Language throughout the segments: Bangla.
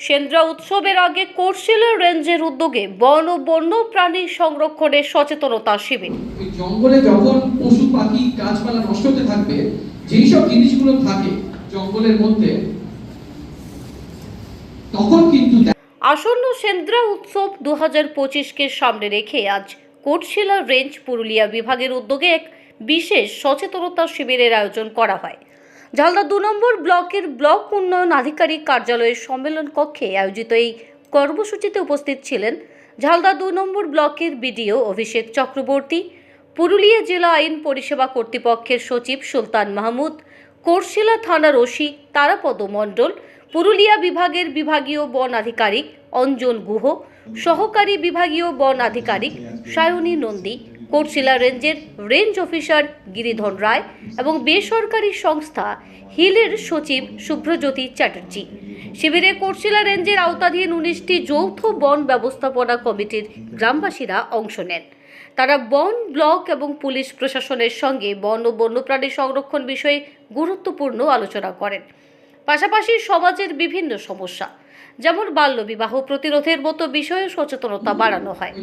সেন্দ্রা উৎসবের আগে কোর্শিলা রেঞ্জের উদ্যোগে বন ও বন্য প্রাণী সংরক্ষণের সচেতনতা শিবির। জঙ্গলে যখন পশু পাখি গাছপালা নষ্ট হতে থাকবে যেই সব জিনিসগুলো থাকে জঙ্গলের মধ্যে তখন কিন্তু আসন্ন সেন্দ্রা উৎসব দু হাজার পঁচিশকে সামনে রেখে আজ কোটশিলা রেঞ্জ পুরুলিয়া বিভাগের উদ্যোগে এক বিশেষ সচেতনতা শিবিরের আয়োজন করা হয়। ঝালদা দু নম্বর ব্লকের ব্লক উন্নয়ন আধিকারিক কার্যালয়ের সম্মেলন কক্ষে আয়োজিত এই কর্মসূচিতে উপস্থিত ছিলেন ঝালদা দু নম্বর ব্লকের বিডিও অভিষেক চক্রবর্তী, পুরুলিয়া জেলা আইন পরিষেবা কর্তৃপক্ষের সচিব সুলতান মাহমুদ, কোরশিলা থানার ওসি তারাপদ মণ্ডল, পুরুলিয়া বিভাগের বিভাগীয় বন আধিকারিক অঞ্জন গুহ, সহকারী বিভাগীয় বন আধিকারিক সায়নী নন্দী কোটশিলা রেঞ্জের রেঞ্জ অফিসার গিরিধর রায় এবং বেসরকারি সংস্থা হিলের সচিব শুভ্রজ্যোতি চ্যাটার্জি। শিবিরে কোটশিলা রেঞ্জের আওতাধীন উনিশটি যৌথ বন ব্যবস্থাপনা কমিটির গ্রামবাসীরা অংশ নেন। তারা বন, ব্লক এবং পুলিশ প্রশাসনের সঙ্গে বন ও বন্যপ্রাণী সংরক্ষণ বিষয়ে গুরুত্বপূর্ণ আলোচনা করেন। পাশাপাশি সমাজের বিভিন্ন সমস্যা, যেমন বাল্যবিবাহ প্রতিরোধের মতো বিষয়ে সচেতনতা বাড়ানো হয়।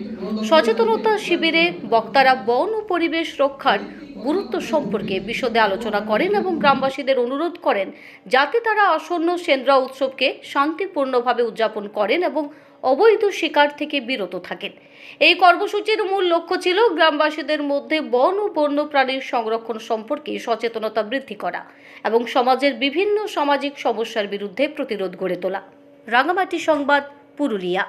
সচেতনতা শিবিরে বক্তারা বন ও পরিবেশ রক্ষার গুরুত্ব সম্পর্কে বিশদে আলোচনা করেন এবং গ্রামবাসীদের অনুরোধ করেন, যাতে তারা আসন্ন সেন্দ্রা উৎসবকে শান্তিপূর্ণভাবে উদযাপন করেন এবং অবৈধ শিকার থেকে বিরত থাকেন। এই কর্মসূচির মূল লক্ষ্য ছিল গ্রামবাসীদের মধ্যে বন ও বন্য প্রাণীর সংরক্ষণ সম্পর্কে সচেতনতা বৃদ্ধি করা এবং সমাজের বিভিন্ন সামাজিক সমস্যার বিরুদ্ধে প্রতিরোধ গড়ে তোলা। রাঙামাটি সংবাদ, পুরুলিয়া।